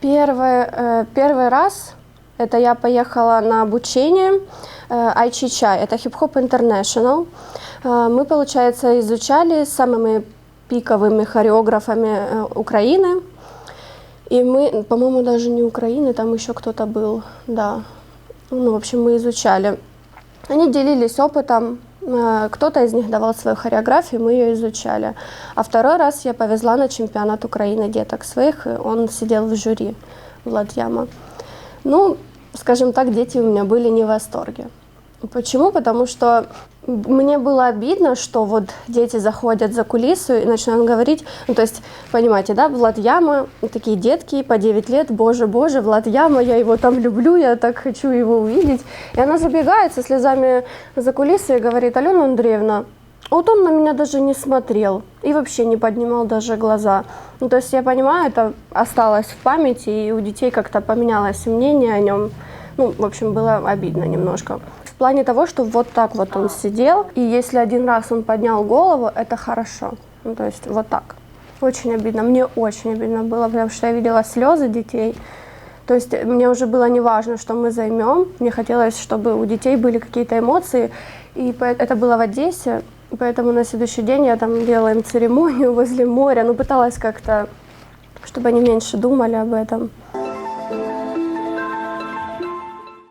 Первый, э, первый раз это я поехала на обучение э, Айчичай, это Hip Hop International. Э, Мы, получается, изучали с самыми пиковыми хореографами э, Украины. И мы, по-моему, даже не Украины, там еще кто-то был, да. Ну, в общем, мы изучали. Они делились опытом, э, кто-то из них давал свою хореографию, мы ее изучали. А второй раз я повезла на чемпионат Украины деток своих, он сидел в жюри Влад Яма. Ну, скажем так, дети у меня были не в восторге. Почему? Потому что мне было обидно, что вот дети заходят за кулису и начинают говорить, ну то есть, понимаете, да, Влад Яма, такие детки по 9 лет, боже, боже, Влад Яма, я его там люблю, я так хочу его увидеть. И она забегает со слезами за кулисы и говорит, Алена Андреевна, вот он на меня даже не смотрел и вообще не поднимал даже глаза. Ну, то есть я понимаю, это осталось в памяти, и у детей как-то поменялось мнение о нем. Ну, в общем, было обидно немножко. Плане того, что вот так вот он сидел, и если один раз он поднял голову, это хорошо. Ну, то есть вот так. Очень обидно. Мне очень обидно было, потому что я видела слезы детей. То есть мне уже было не важно, что мы займем. Мне хотелось, чтобы у детей были какие-то эмоции. И это было в Одессе. Поэтому на следующий день я там делала им церемонию возле моря. Ну, пыталась как-то, чтобы они меньше думали об этом.